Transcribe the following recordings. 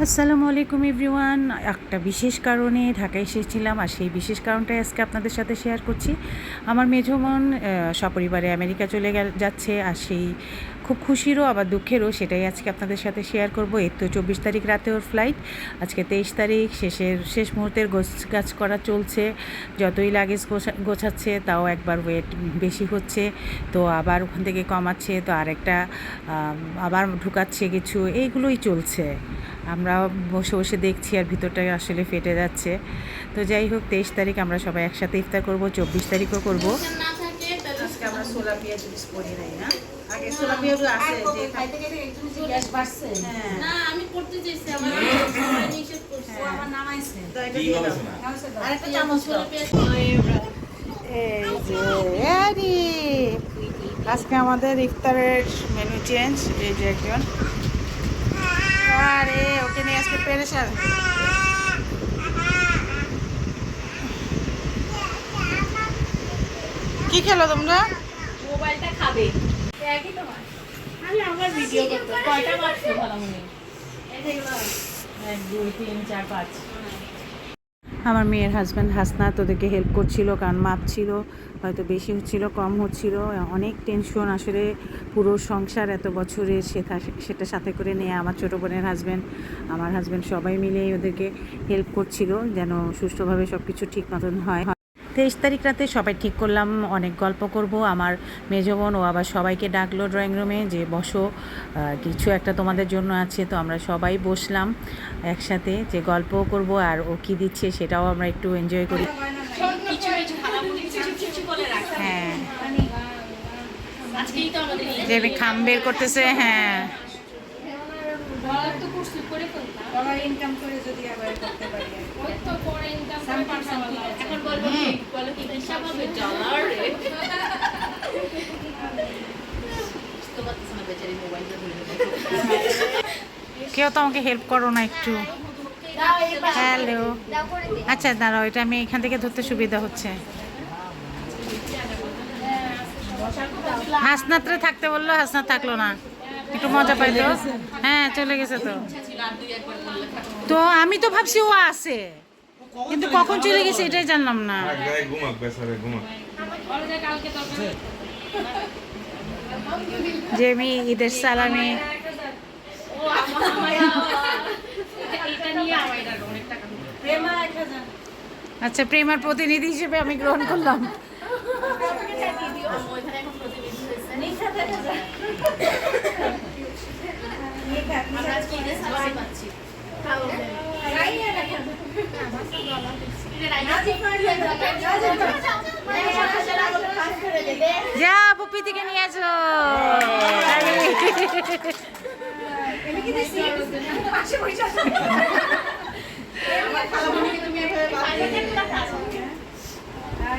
আসসালামু আলাইকুম এভরিওয়ান। একটা বিশেষ কারণে ঢাকায় এসেছিলাম আর সেই বিশেষ কারণটাই আজকে আপনাদের সাথে শেয়ার করছি। আমার মেঝমন সপরিবারে আমেরিকা চলে যাচ্ছে আর সেই খুব খুশিরও আবার দুঃখেরও সেটাই আজকে আপনাদের সাথে শেয়ার করব। এর তো চব্বিশ তারিখ রাতে ওর ফ্লাইট আজকে তেইশ তারিখ, শেষের, শেষ মুহূর্তের গোছ গাছ করা চলছে। যতই লাগেজ গোছা- গোছাচ্ছে, তাও একবার ওয়েট বেশি হচ্ছে, তো আবার ওখান থেকে কমাচ্ছে, তো আরেকটা আবার ঢুকাচ্ছে কিছু, এইগুলোই চলছে। আমরা বসে বসে দেখছি আর ভিতরটা আসলে ফেটে যাচ্ছে। তো যাই হোক তেইশ তারিখ আমরা সবাই একসাথে ইফতার করব চব্বিশ তারিখও করব। না থাকে তাহলে আজকে আমরা সোলা পেঁয়াজ ইউজ করি নাই না? আগে সোলা পেঁয়াজ আছে যে হ্যাঁ। না আমি করতে চাইছি আমার সবাই নিষেধ করছে তো এটা দিয়ে দাও। আরেকটা চামচ দাও। এই যে আরে। আজকে আমাদের ইফতারের মেনু চেঞ্জ এই যে একজন আরে ওকে নিয়ে আজকে পেরেশান কি খেলো তোমরা মোবাইলটা খাবে। একই তোমার? আমি আমার ভিডিও করতে কয়টা মারছো ভালো মনে এক দুই তিন চার পাঁচ। আমার মেয়ের হাজব্যান্ড হাসনাত ওদেরকে হেল্প করছিল, কারণ মাপছিল হয়তো বেশি হচ্ছিল, কম হচ্ছিল, অনেক টেনশন আসলে পুরো সংসার এত বছরের সেটা সেটা সাথে করে নিয়ে আমার ছোটো বোনের হাজব্যান্ড আমার হাজব্যান্ড সবাই মিলে ওদেরকে হেল্প করছিল, যেন সুষ্ঠুভাবে সব কিছু ঠিক মতন হয়। তেইশ তারিখ রাতে সবাই ঠিক করলাম অনেক গল্প করব। আমার মেজ বোন ও আবার সবাইকে ডাকলো ড্রয়িং রুমে যে বসো কিছু একটা তোমাদের জন্য আছে। তো আমরা সবাই বসলাম একসাথে যে গল্পও করব আর ও কী দিচ্ছে সেটাও আমরা একটু এনজয় করি। কিছু কিছু খারাপ কিছু কিছু বলে রাখ হ্যাঁ। আজকেই তো আমাদের যে খাম বের করতেছে হ্যাঁ। বলার তো করছি করে ফেলতাম। ডলার ইনকাম করে যদি আবার করতে পারি। ওই তো পরে ইনকাম করে পারতাম এখন বলব কি? বলো কি? হিসাব হবে ডলার রে তোমার বেচারি মোবাইলটা ধরে কেউ তো আমাকে হেল্প করো না একটু। হ্যালো আচ্ছা দাঁড়াও এটা আমি এখান থেকে ধরতে সুবিধা হচ্ছে। হাসনাত্রে থাকতে বলল হাসনাত থাকল না। একটু মজা পাইতো হ্যাঁ চলে গেছে তো। তো আমি তো ভাবছি ও আছে। কিন্তু কখন চলে গেছে এটাই জানলাম না। এক জায়গায় ঘুমাক বেচারে ঘুমাক। কালকে তরকারি যে আমি ঈদের সালামি। আচ্ছা প্রেমার প্রতিনিধি হিসেবে আমি গ্রহণ করলাম। যা পুপি থেকে নিয়ে আসো।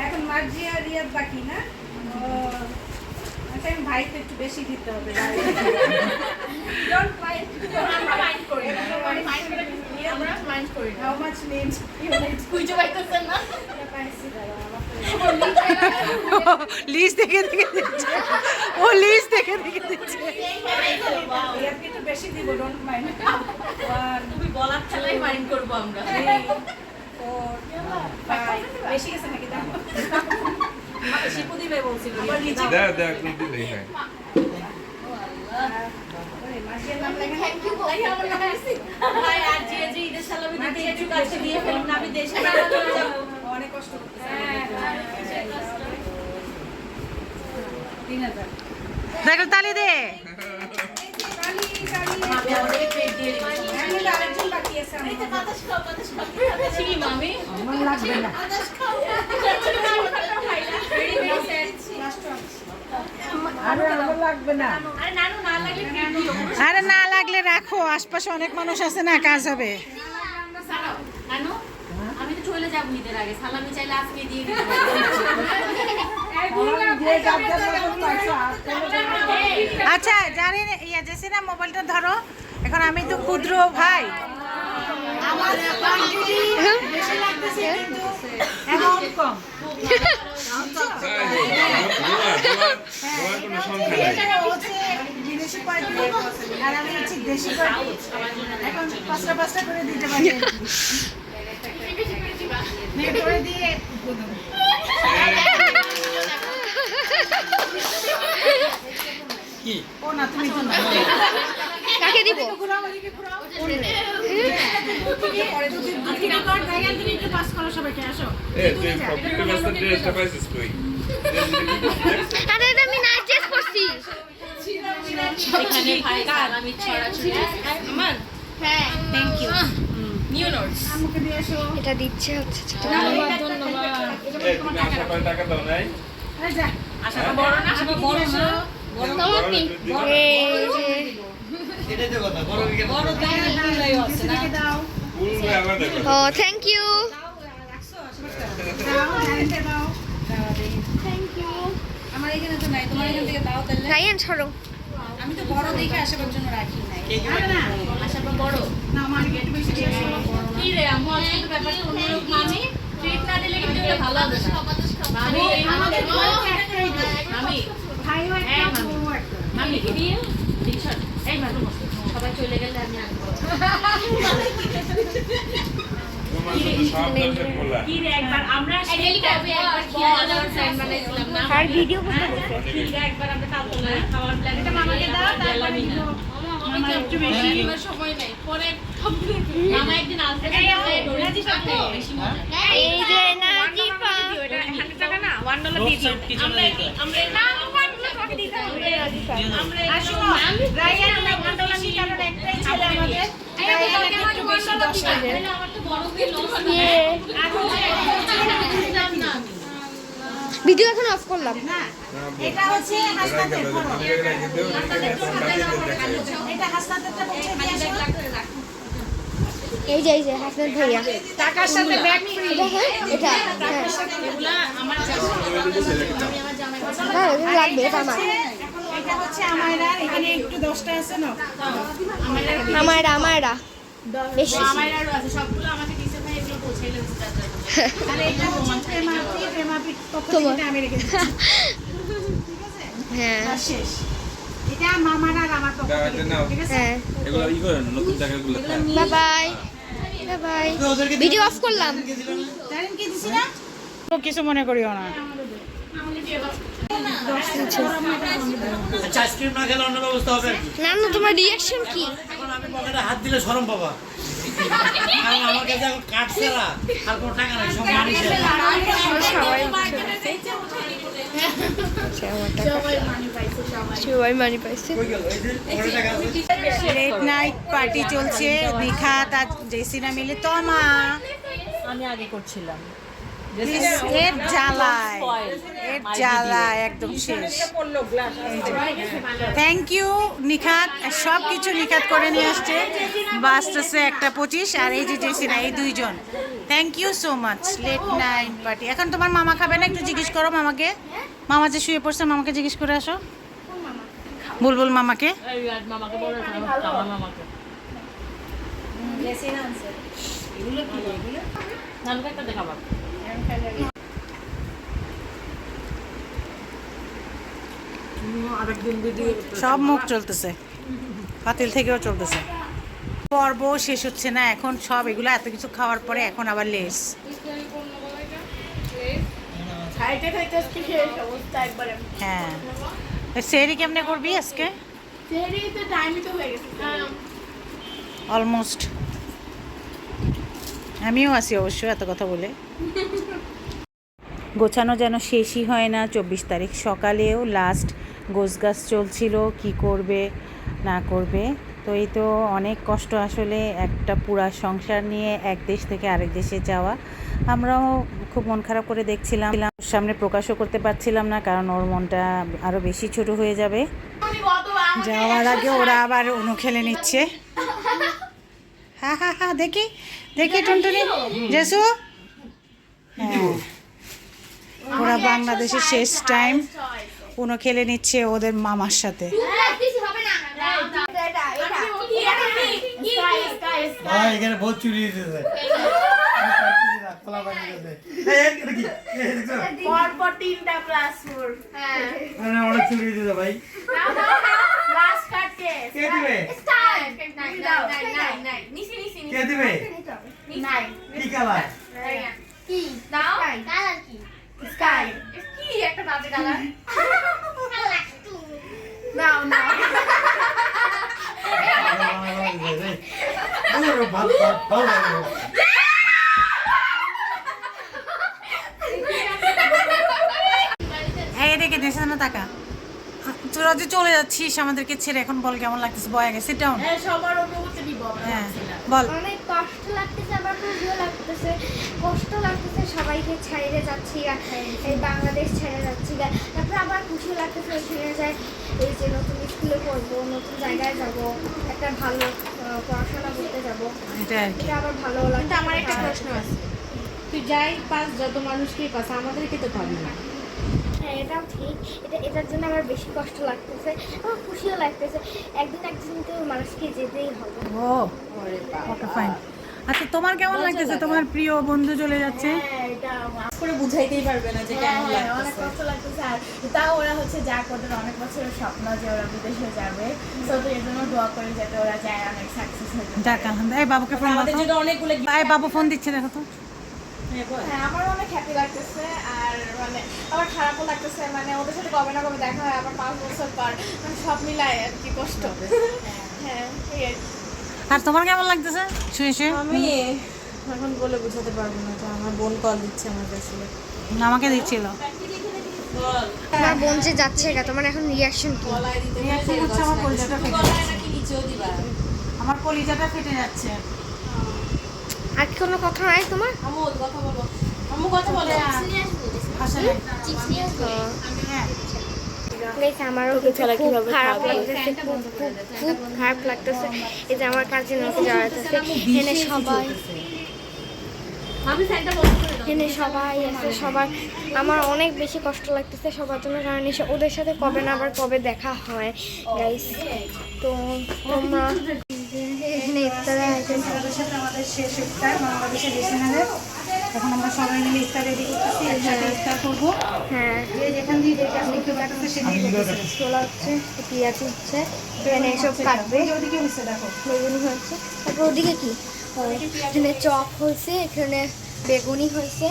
এখন মার্জি আর রিয়াদ বাকি না? আচ্ছা ভাইকে একটু বেশি দিতে হবে ডোন্ট মাইন্ড আমরা মাইন্ড করি না। আমরা মাইন্ড করি না। হাউ মাচ নিড খুঁজে পাইতেছেন না? পাইছি দাঁড়া আমার লিস্ট দেখে দেখে দিচ্ছে। ও লিস্ট দেখে দেখে দিচ্ছে। রিয়াদকে একটু বেশি দিব ডোন্ট মাইন্ড ওয়ান তুমি বলার খেলাই মাইন্ড করব আমরা। বেশি গেছে নাকি? দাম দিবে দেখ দেখ দিলেই হয় অনেক কষ্ট দেখো তালি দে। আরে না লাগলে রাখো, আশপাশে অনেক মানুষ আছে না, কাজ হবে। আমি তো চলে যাব ঈদের আগে। সালামি চাইলে আজকে দিয়ে আচ্ছা জানি না- ইয়া জেসি না মোবাইলটা ধরো। এখন আমি তো ক্ষুদ্র ভাই। দোয়া আর আমি নে, করে দিয়ে বলুন। ও না তুমি কাকে দিব? ঘুরাও, ওদিকে ঘুরাও। পরে দুটি দুটি কার্ড ভাইয়া তুমি একটু পাস করো সবাইকে আসো এ তুই পকেটে ব্যস্ত ড্রেসটা পাইছিস তুই আরে এটা আমি নাইট ড্রেস পরছি। এখানে ভাই সালামি ছড়াছড়ি আমার হ্যাঁ থ্যাংক ইউ নিউ নোটস আমাকে দিয়ে আসো এটা দিচ্ছে হচ্ছে ধন্যবাদ। টাকা দাও নাই? এই যা। আশা বড় না? আশা বড় না? তোমার পিঙ্ক এই যে বড় গায়ে আছে না? দাও ফুল আবার দেখো। ও থ্যাংক ইউ দাও গ্যারেন্টি দাও থ্যাংক ইউ আমার এখানে তো নাই তোমার এখান থেকে দাও তাহলে। রায়ান আমি তো বড় দেখে আসার জন্য রাখি না? আশা বড়। না আমার একটু বেশি কি রে আম্মু আজকে ব্যাপারটা অন্যরকম। মামি ট্রিট না দিলে কিন্তু ভালো হবে না। আমাদের ঘরে একটাই দেয়। একটা হ্যাঁ, মামি। বউও একটা মামি কি দিয়ে রিক্সা এই মামি সবাই চলে গেলে আমি আনব আমরা না? আর ভিডিও একবার আমরা তালতলা খাওয়ার প্ল্যান মামাকে দাও তারপরে দিব মামা একটু বেশি সময় নাই। পরে মামা একদিন আসবে এই যে এনার্জি পা এটা 100 টাকা না 1 ডলার দিয়ে দিও আমরা আমরা না 1 ডলার টাকা দিতে হবে আমরা আর শোনো, আমরা one dollar নিই কারণ একটাই ছেলে আমাদের। রাইয়ান একটু বেশি দশ টাকা। আমার তো বড় হয়ে লস না ভিডিও এখন অফ করলাম না, এটা হচ্ছে বড়। এটা। এই যে এই যে হাসনাত ভাইয়া। টাকার সাথে ব্যাগ ফ্রি এটা হ্যাঁ এটা হ্যাঁ। আমার হ্যাঁ এটা লাগবে এটা আমার। এটা হচ্ছে আমায়রা। এখানে একটু দশটা আছে না? আমারটা আমারটা বেশি। আমার আরও আছে। সবগুলো আমাকে দিছে ভাই এগুলো পৌঁছাইলে হচ্ছে আর এটা হচ্ছে প্রেমাপি প্রেমাপি আমি রেখে হ্যাঁ। শেষ। এটা মামার আমার নাও। ঠিক আছে? হ্যাঁ। এগুলো ই করেন নতুন টাকাগুলো bye bye bye bye video off করলাম। না? কিছু মনে করিও না। আচ্ছা না অন্য ব্যবস্থা হবে। আর কি। নানু তোমার রিয়াকশন কি? এখন আমি পকেটে হাত দিলে পাবা। কারণ আমার কাছে এখন কাঠ ছাড়া আর কোনো টাকা নাই সব মানি আমার সবাই মানি পাইছে। লেট নাইট পার্টি চলছে নিখাত আর জেসিনা মিলে তমা আমি আগে করছিলাম। এর জ্বালায় এর জ্বালায় একদম শেষ। Thank you Nikhat. সব কিছু নিখাত করে নিয়ে আসছে। বাসতেছে একটা পঁচিশ আর এই যে জেসিনা এই দুইজন। Thank you so much late night party এখন তোমার মামা খাবে না? একটু জিজ্ঞেস করো মামাকে। মামা যে শুয়ে পড়ছে মামাকে জিজ্ঞেস করে আসো। বুলবুল মামাকে। মামাকে সব মুখ চলতেছে। পাতিল থেকেও চলতেছে। পর্ব শেষ হচ্ছে না এখন সব এগুলো এত কিছু খাওয়ার পরে এখন আবার লেস। হ্যাঁ। সেরি কেমনে করবি আজকে? অলমোস্ট আমিও আছি অবশ্য, এত কথা বলে। গোছানো যেন শেষই হয় না, চব্বিশ তারিখ সকালেও লাস্ট গোছগাছ চলছিল, কি করবে, না করবে। তো এই তো অনেক কষ্ট আসলে একটা পুরা সংসার নিয়ে এক দেশ থেকে আরেক দেশে যাওয়া। আমরাও খুব মন খারাপ করে দেখছিলাম। সামনে প্রকাশও করতে পারছিলাম না, কারণ ওর মনটা আরও বেশি ছোট হয়ে যাবে। যাওয়ার আগে ওরা আবার অনু খেলে নিচ্ছে। হ্যাঁ হ্যাঁ হ্যাঁ দেখি। দেখি টুনটুনি। জেসু? হ্যাঁ। ওরা বাংলাদেশের শেষ টাইম কোনো খেলে নিচ্ছে ওদের মামার সাথে। ভাই এখানে বহুত চুরি এটা কি? এই, দেখছ? মানে অনেক চুরি ভাই কে দিবে দিবে কালার কি দাও কালার কি স্কাই কি একটা বাজে কালার নাও নাও ভালো ভালো এই এদিকে দেশে না টাকা তোরা যে চলে যাচ্ছিস আমাদেরকে ছেড়ে এখন বল কেমন লাগতেছে? বয় আগে সিট ডাউন সবার অনুভূতি দিব হ্যাঁ বল। অনেক কষ্ট লাগতেছে আবার খুশিও লাগতেছে। কষ্ট লাগতেছে সবাইকে ছাইড়ে যাচ্ছি এই বাংলাদেশ ছেড়ে যাচ্ছি গা। তারপরে আবার খুশিও লাগতেছে এখানে যায় এই যে নতুন স্কুলে পড়ব নতুন জায়গায় যাব একটা ভালো পড়াশোনা করতে যাব। এটা আর কি। আবার ভালো লাগছে। কিন্তু আমার একটা প্রশ্ন আছে। তুই যাই পাস যত মানুষকেই পাস আমাদেরকে তো পাবি না। হ্যাঁ এটাও ঠিক। এটা এটার জন্য আমার বেশি কষ্ট লাগতেছে আমার খুশিও লাগতেছে। একদিন একদিন তো মানুষকে যেতেই হবে। ও ওকে ফাইন আচ্ছা তোমার কেমন লাগতেছে? তোমার প্রিয় বন্ধু চলে যাচ্ছে। করে বুঝাইতেই পারবে না যে কেমন হ্যাঁ, অনেক কষ্ট লাগতেছে। আর তাও ওরা হচ্ছে যা ওদের অনেক বছরের স্বপ্ন যে ওরা বিদেশে যাবে। তো তো এর জন্য দোয়া করি যাতে ওরা যায় অনেক সাকসেস হয়ে যাক আলহামদুলিল্লাহ। এই বাবুকে ফোন আমাদের দাও জন্য অনেকগুলো এই বাবু ফোন দিচ্ছে দেখো তো। হ্যাঁ আমার অনেক হ্যাপি লাগতেছে আর মানে আমার খারাপও লাগতেছে মানে ওদের সাথে কবে না কবে দেখা হয় আবার পাঁচ বছর পর মানে সব মিলায় আর কি কষ্ট। হ্যাঁ আর তোমার কেমন লাগতেছে? শুয়ে শুয়ে। আমি এখন বলে বুঝাতে পারব না তো আমার বোন কল দিচ্ছে আমার কাছে আমাকে দিচ্ছিল। আমার বোন যে যাচ্ছে গা তোমার এখন রিয়াকশন কি? হচ্ছে আমার কলিজাটা ফেটে যাচ্ছে। আমার কলিজাটা ফেটে যাচ্ছে। আর কোনো কথা নাই তোমার? আমু কথা বলো। আমু কথা বলো। আসলে হ্যাঁ। গাইস আমারও কিছু খুব খারাপ লাগতেছে খুব খারাপ লাগতেছে। এই যে আমার কাছে সবাই সবাই আছে সবার আমার অনেক বেশি কষ্ট লাগতেছে সবার জন্য কারণ এসে ওদের সাথে কবে না আবার কবে দেখা হয় গাইস তো তোমরা সাথে আমাদের শেষ ইফতার বাংলাদেশের এখন আমরা সবাই মিলে ইফতার রেডি করতেছি একসাথে ইফতার করব। হ্যাঁ। যে যেখান দিয়ে যেটা সেটাই করতেছে হচ্ছে পেঁয়াজ হচ্ছে। এখানে এসব কাটবে। ওদিকে হচ্ছে দেখো। বেগুনি তারপর ওদিকে কি? এখানে চপ হয়েছে এখানে বেগুনি হয়েছে।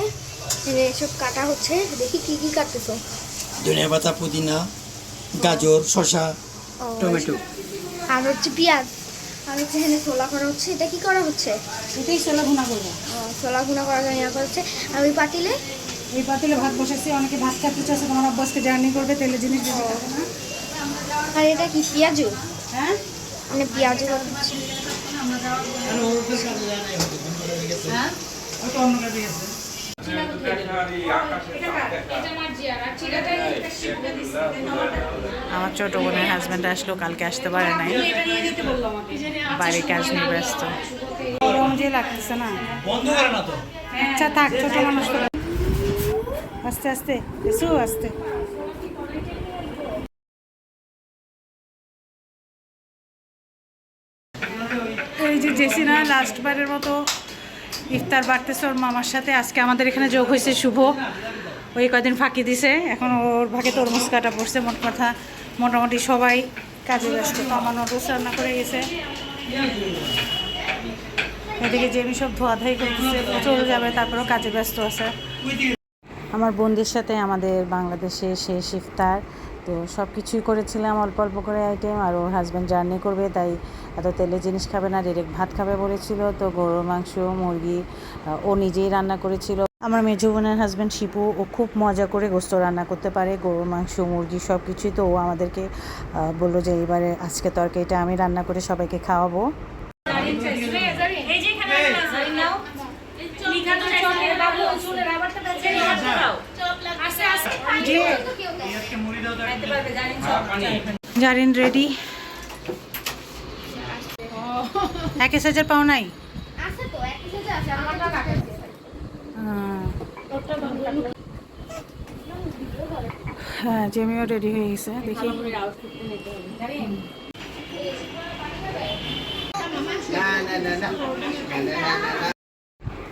এখানে এসব কাটা হচ্ছে। দেখি কি কি কাটতেছো। ধনিয়া পাতা পুদিনা গাজর শসা টমেটো। আর হচ্ছে পেঁয়াজ। আর হচ্ছে এখানে ছোলা করা হচ্ছে এটা কি করা হচ্ছে? এটাই ছোলা ভুনা করব। ছোলা গুঁড়া করা জন্য করা হচ্ছে আর ওই পাতিলে? এই পাতিলে ভাত বসেছি অনেকে ভাত খেতে চাচ্ছে তোমার অভ্যাসকে জার্নি করবে তেলের জিনিস খাবে আর এটা কি পেঁয়াজু? হ্যাঁ? মানে পেঁয়াজু করা হচ্ছে। হ্যাঁ? ওটা অন্য কাজে গেছে। আমার ছোট বোনের হাজব্যান্ড আসলো, কালকে আসতে পারে নাই। বাড়ির কাজ নিয়ে ব্যস্ত। গরম যে লাগতেছে না। আচ্ছা থাক, ছোট মানুষ তো আস্তে আস্তে, এসো, আস্তে। এই যে জেসিনা লাস্ট বারের মতো ইফতার বাড়তেছে, ওর মামার সাথে। আজকে আমাদের এখানে যোগ হয়েছে শুভ। ওই কদিন ফাঁকি দিছে। এখন ওর ভাগে তরমুজ কাটা পড়ছে, মোট কথা মোটামুটি সবাই কাজে ব্যস্ত। আমার নোটস রান্না করে গেছে। এদিকে যে আমি সব ধোয়াধাই করতেছে, চলে যাবে, তারপরেও কাজে ব্যস্ত আছে। আমার বোনদের সাথে আমাদের বাংলাদেশে শেষ ইফতার। তো সব কিছুই করেছিলাম অল্প অল্প করে আইটেম আর ওর হাজব্যান্ড জার্নি করবে তাই এত তেলের জিনিস খাবে না ডিরেক্ট ভাত খাবে বলেছিল তো গরুর মাংস মুরগি ও নিজেই রান্না করেছিল। আমার মেজো বোনের হাজব্যান্ড শিপু ও খুব মজা করে গোস্ত রান্না করতে পারে গরুর মাংস মুরগি সব কিছুই তো ও আমাদেরকে বলল যে এবারে আজকে তরকারিটা আমি রান্না করে সবাইকে খাওয়াবো। জারিন রেডি। এক হাজার পাও নাই? হ্যাঁ জেমিও রেডি হয়ে গেছে দেখি।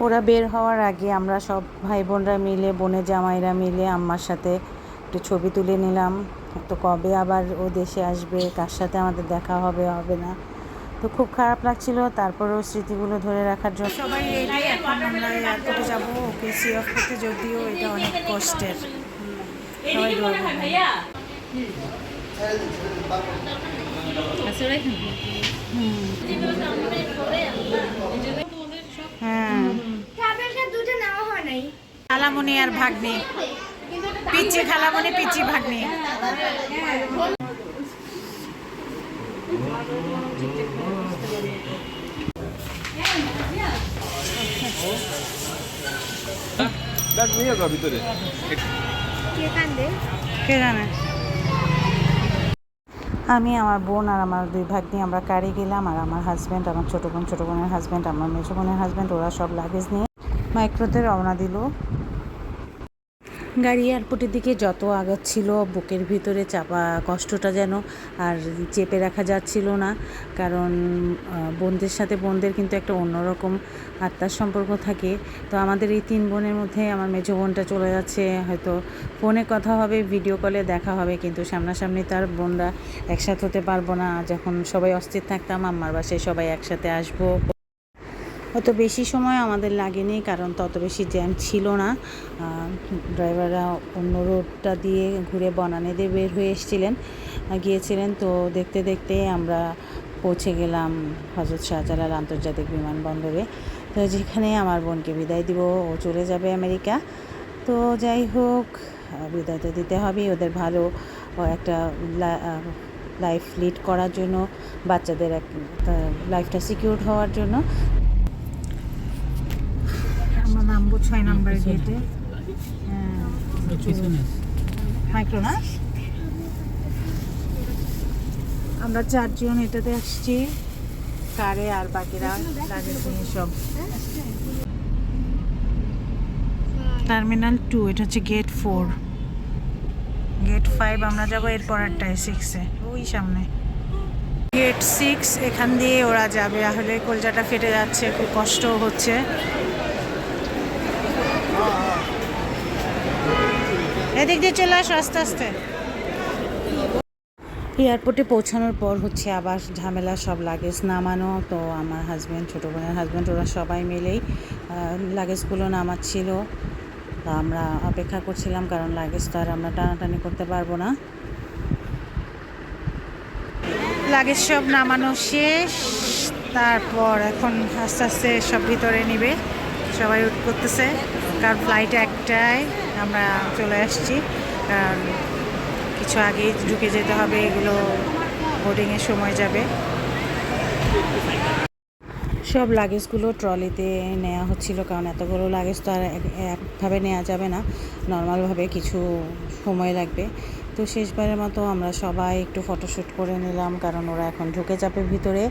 ওরা বের হওয়ার আগে আমরা সব ভাই বোনরা মিলে বোনের জামাইরা মিলে আম্মার সাথে একটু ছবি তুলে নিলাম। তো কবে আবার ও দেশে আসবে কার সাথে আমাদের দেখা হবে হবে না। তো খুব খারাপ লাগছিল তারপরেও স্মৃতিগুলো ধরে রাখার জন্য। সবাই রেডি এখন আমরা এয়ারপোর্টে যাব। ওকে সি অফ করতে যদিও এটা অনেক কষ্টের। সবাই হ্যাঁ ট্রাভেলটা দুটো নেওয়া হয় নাই খালামণি আর ভাগ্নি। পিচি খালামণি পিচি ভাগ্নি। ভিতরে। কে জানে? আমি আমার বোন আর আমার দুই ভাগ্নি আমরা কারে গেলাম আর আমার হাজব্যান্ড আমার ছোটো বোন ছোটো বোনের হাজব্যান্ড আমার মেজো বোনের হাজব্যান্ড ওরা সব লাগেজ নিয়ে মাইক্রোতে রওনা দিল। গাড়ি এয়ারপোর্টের দিকে যত আগাচ্ছিল, বুকের ভিতরে চাপা কষ্টটা যেন আর চেপে রাখা যাচ্ছিল না। কারণ বোনদের সাথে বোনদের কিন্তু একটা অন্যরকম আত্মার সম্পর্ক থাকে। তো আমাদের এই তিন বোনের মধ্যে আমার মেজো বোনটা চলে যাচ্ছে। হয়তো ফোনে কথা হবে, ভিডিও কলে দেখা হবে, কিন্তু সামনাসামনি তার বোনরা একসাথে হতে পারব না। যখন সবাই অস্থির থাকতাম আমার বাসায় সবাই একসাথে আসব। অত বেশি সময় আমাদের লাগেনি, কারণ তত বেশি জ্যাম ছিল না। ড্রাইভাররা অন্য রোডটা দিয়ে ঘুরে বনানে দিয়ে বের হয়ে এসেছিলেন। গিয়েছিলেন তো দেখতে দেখতে আমরা পৌঁছে গেলাম হজরত শাহজালাল আন্তর্জাতিক বিমানবন্দরে। তো যেখানে আমার বোনকে বিদায় দিব, ও চলে যাবে আমেরিকা। তো যাই হোক বিদায় তো দিতে হবেই। ওদের ভালো একটা লাইফ লিড করার জন্য, বাচ্চাদের এক লাইফটা সিকিউর হওয়ার জন্য। নামবো ছয় নাম্বার গেটে। মাইক্রো না? আমরা চারজন এটাতে আসছি। কারে আর বাকিরা সব। টার্মিনাল টু এটা হচ্ছে গেট ফোর। গেট ফাইভ আমরা যাব এর পরেরটায় সিক্সে ওই সামনে। গেট সিক্স এখান দিয়ে ওরা যাবে। আসলে কলজাটা ফেটে যাচ্ছে খুব কষ্ট হচ্ছে। এদিক দিয়ে চলে আসো, আস্তে আস্তে। এয়ারপোর্টে পৌঁছানোর পর হচ্ছে আবার ঝামেলা, সব লাগেজ নামানো। তো আমার হাজব্যান্ড ছোটো বোনের হাজব্যান্ড ওরা সবাই মিলেই লাগেজগুলো নামাচ্ছিল। তো আমরা অপেক্ষা করছিলাম, কারণ লাগেজ তো আর আমরা টানাটানি করতে পারব না। লাগেজ সব নামানো শেষ। তারপর এখন আস্তে আস্তে সব ভিতরে নিবে। সবাই উঠ করতেছে, কারণ ফ্লাইট একটাই। আমরা চলে আসছি। কিছু আগেই ঢুকে যেতে হবে, এগুলো বোর্ডিংয়ের সময় যাবে। সব লাগেজগুলো ট্রলিতে নেওয়া হচ্ছিল, কারণ এতগুলো লাগেজ তো আর এক- একভাবে নেওয়া যাবে না। নর্মালভাবে কিছু সময় লাগবে। তো শেষবারের মতো আমরা সবাই একটু ফটোশ্যুট করে নিলাম, কারণ ওরা এখন ঢুকে যাবে ভিতরে।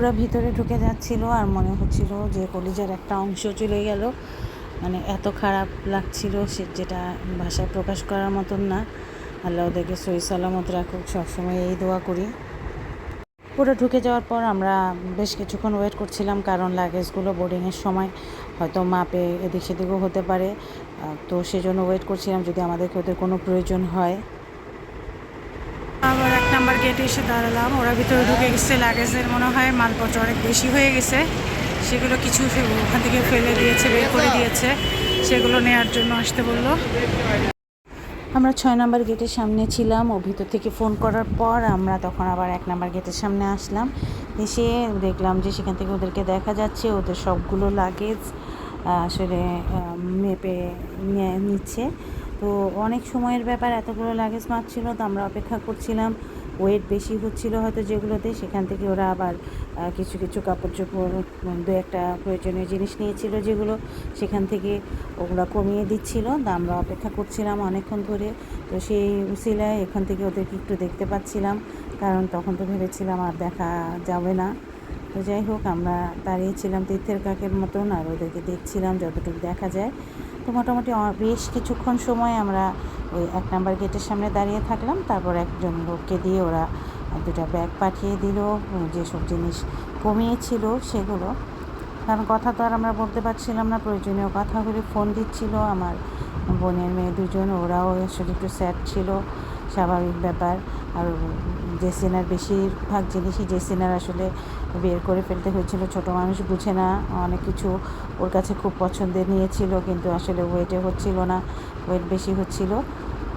ওরা ভিতরে ঢুকে যাচ্ছিল আর মনে হচ্ছিল যে কলিজার একটা অংশ চলে গেল। মানে এত খারাপ লাগছিল সে যেটা ভাষায় প্রকাশ করার মতন না। আল্লাহ ওদেরকে সই সালামত রাখুক, সবসময় এই দোয়া করি। পুরো ঢুকে যাওয়ার পর আমরা বেশ কিছুক্ষণ ওয়েট করছিলাম কারণ লাগেজগুলো বোর্ডিংয়ের সময় হয়তো মাপে এদিক সেদিকও হতে পারে। তো সেজন্য ওয়েট করছিলাম যদি আমাদেরকে ওদের কোনো প্রয়োজন হয়। গেটে এসে দাঁড়ালাম। ওরা ভিতরে ঢুকে গেছে, লাগেজের মনে হয়, মালপত্র অনেক বেশি হয়ে গেছে। সেগুলো কিছু ওখান থেকে ফেলে দিয়েছে, বের করে দিয়েছে। সেগুলো নেওয়ার জন্য আসতে বলল। আমরা ছয় নম্বর গেটের সামনে ছিলাম। ও ভিতর থেকে ফোন করার পর আমরা তখন আবার এক নম্বর গেটের সামনে আসলাম। এসে দেখলাম যে সেখান থেকে ওদেরকে দেখা যাচ্ছে, ওদের সবগুলো লাগেজ আসলে মেপে নিচ্ছে। তো অনেক সময়ের ব্যাপার, এতগুলো লাগেজ মারছিল, তো আমরা অপেক্ষা করছিলাম। ওয়েট বেশি হচ্ছিল হয়তো যেগুলোতে, সেখান থেকে ওরা আবার কিছু কিছু কাপড় চোপড়, দু একটা প্রয়োজনীয় জিনিস নিয়েছিল যেগুলো, সেখান থেকে ওগুলো কমিয়ে দিচ্ছিল। আমরা অপেক্ষা করছিলাম অনেকক্ষণ ধরে। তো সেই উসিলায় এখান থেকে ওদেরকে একটু দেখতে পাচ্ছিলাম, কারণ তখন তো ভেবেছিলাম আর দেখা যাবে না। তো যাই হোক, আমরা দাঁড়িয়েছিলাম তীর্থের কাকের মতন আর ওদেরকে দেখছিলাম যতটুকু দেখা যায়। তো মোটামুটি বেশ কিছুক্ষণ সময় আমরা ওই এক নাম্বার গেটের সামনে দাঁড়িয়ে থাকলাম। তারপর একজন লোককে দিয়ে ওরা দুটা ব্যাগ পাঠিয়ে দিল। যেসব জিনিস কমিয়েছিল সেগুলো। কারণ কথা তো আর আমরা বলতে পারছিলাম না, প্রয়োজনীয় কথা হলে ফোন দিচ্ছিল। আমার বোনের মেয়ে দুজন, ওরাও আসলে একটু স্যাড ছিল। স্বাভাবিক ব্যাপার। আর জেসিনার বেশিরভাগ জিনিসই জেসিনার আসলে বের করে ফেলতে হয়েছিল। ছোট মানুষ বুঝে না, অনেক কিছু ওর কাছে খুব পছন্দের নিয়েছিল, কিন্তু আসলে ওয়েটে হচ্ছিল না ওয়েট বেশি হচ্ছিল।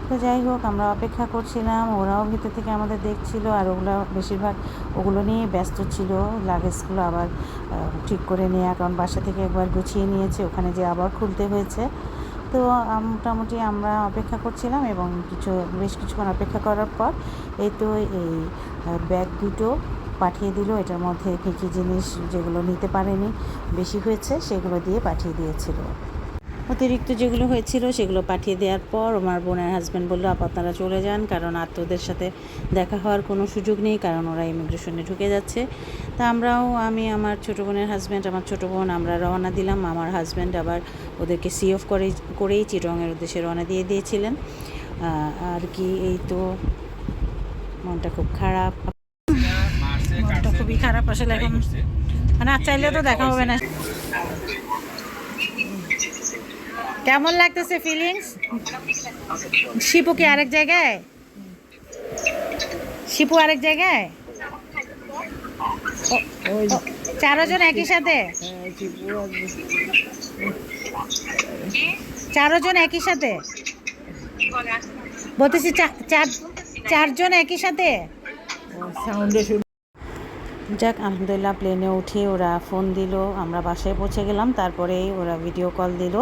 তো যাই হোক, আমরা অপেক্ষা করছিলাম, ওরাও ভিতর থেকে আমাদের দেখছিল, আর ওগুলো বেশিরভাগ ওগুলো নিয়ে ব্যস্ত ছিল। লাগেজগুলো আবার ঠিক করে নেওয়া কারণ বাসা থেকে একবার গুছিয়ে নিয়েছে, ওখানে যে আবার খুলতে হয়েছে। তো মোটামুটি আমরা অপেক্ষা করছিলাম এবং কিছু, বেশ কিছুক্ষণ অপেক্ষা করার পর এই তো এই ব্যাগ দুটো পাঠিয়ে দিল। এটার মধ্যে কী কী জিনিস যেগুলো নিতে পারেনি বেশি হয়েছে সেগুলো দিয়ে পাঠিয়ে দিয়েছিল। অতিরিক্ত যেগুলো হয়েছিল সেগুলো পাঠিয়ে দেওয়ার পর আমার বোনের হাজব্যান্ড বলল, আপা, আপনারা চলে যান কারণ আত্মদের সাথে দেখা হওয়ার কোনো সুযোগ নেই কারণ ওরা ইমিগ্রেশনে ঢুকে যাচ্ছে। তা আমরাও, আমি, আমার ছোটো বোনের হাজব্যান্ড আমার ছোটো বোন, আমরা রওনা দিলাম। আমার হাজব্যান্ড আবার ওদেরকে সি অফ করে করেই চিটংয়ের উদ্দেশ্যে রওনা দিয়ে দিয়েছিলেন। আর কি, এই তো মনটা খুব খারাপ। মনটা খুবই খারাপ আসলে এখন। মানে আর চাইলেও তো দেখা হবে না। কেমন লাগতেছে ফিলিংস শিপু কি আরেক জায়গায়? শিপু আরেক জায়গায়? চারজন একই সাথে? চারজন একই সাথে? বলতেছি চারজন একই সাথে? যাক, আলহামদুলিল্লাহ প্লেনে উঠে ওরা ফোন দিল, আমরা বাসায় পৌঁছে গেলাম, তারপরেই ওরা ভিডিও কল দিল।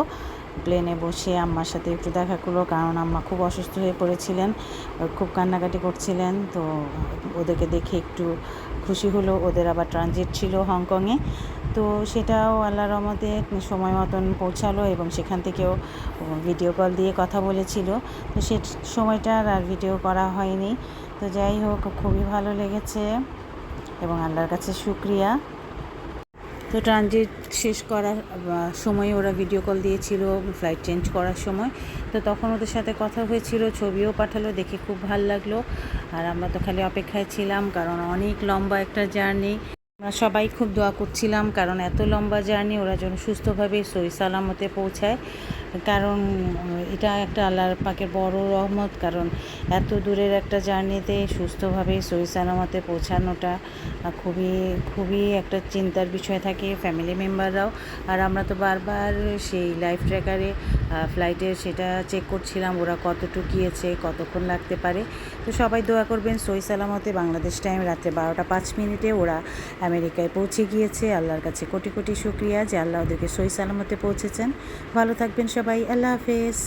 প্লেনে বসে আম্মার সাথে একটু দেখা করল, কারণ আম্মা খুব অসুস্থ হয়ে পড়েছিলেন খুব কান্নাকাটি করছিলেন। তো ওদেরকে দেখে একটু খুশি হলো, ওদের আবার ট্রানজিট ছিল হংকংয়ে। তো সেটাও আল্লাহ রহমতে সময় মতন পৌঁছালো এবং সেখান থেকেও ভিডিও কল দিয়ে কথা বলেছিল। তো সে সময়টার আর ভিডিও করা হয়নি। তো যাই হোক, খুবই ভালো লেগেছে এবং আল্লাহর কাছে শুক্রিয়া। তো ট্রানজিট শেষ করার সময় ওরা ভিডিও কল দিয়েছিল ফ্লাইট চেঞ্জ করার সময়। তো তখন ওদের সাথে কথা হয়েছিল, ছবিও পাঠালো, দেখে খুব ভালো লাগল। আর আমরা তো খালি অপেক্ষায় ছিলাম, কারণ অনেক লম্বা একটা জার্নি আমরা সবাই খুব দোয়া করছিলাম, কারণ এত লম্বা জার্নি ওরা যেন সুস্থভাবে সই সালামতে পৌঁছায়। কারণ এটা একটা আল্লাহর পাকের বড় রহমত। কারণ এত দূরের একটা জার্নিতে সুস্থভাবে সই সালামতে পৌঁছানোটা খুবই খুবই একটা চিন্তার বিষয় থাকে ফ্যামিলি মেম্বাররাও আর আমরা তো বারবার সেই লাইফ ট্র্যাকারে ফ্লাইটে সেটা চেক করছিলাম, ওরা কতটুকু গিয়েছে, কতক্ষণ লাগতে পারে। তো সবাই দোয়া করবেন সই সালামতে বাংলাদেশ টাইম রাত্রে বারোটা পাঁচ মিনিটে ওরা আমেরিকায় পৌঁছে গিয়েছে। আল্লাহর কাছে কোটি কোটি শুক্রিয়া যে আল্লাহ ওদেরকে সই সালামতে পৌঁছেছেন। ভালো থাকবেন সবাই আল্লাহ হাফেজ।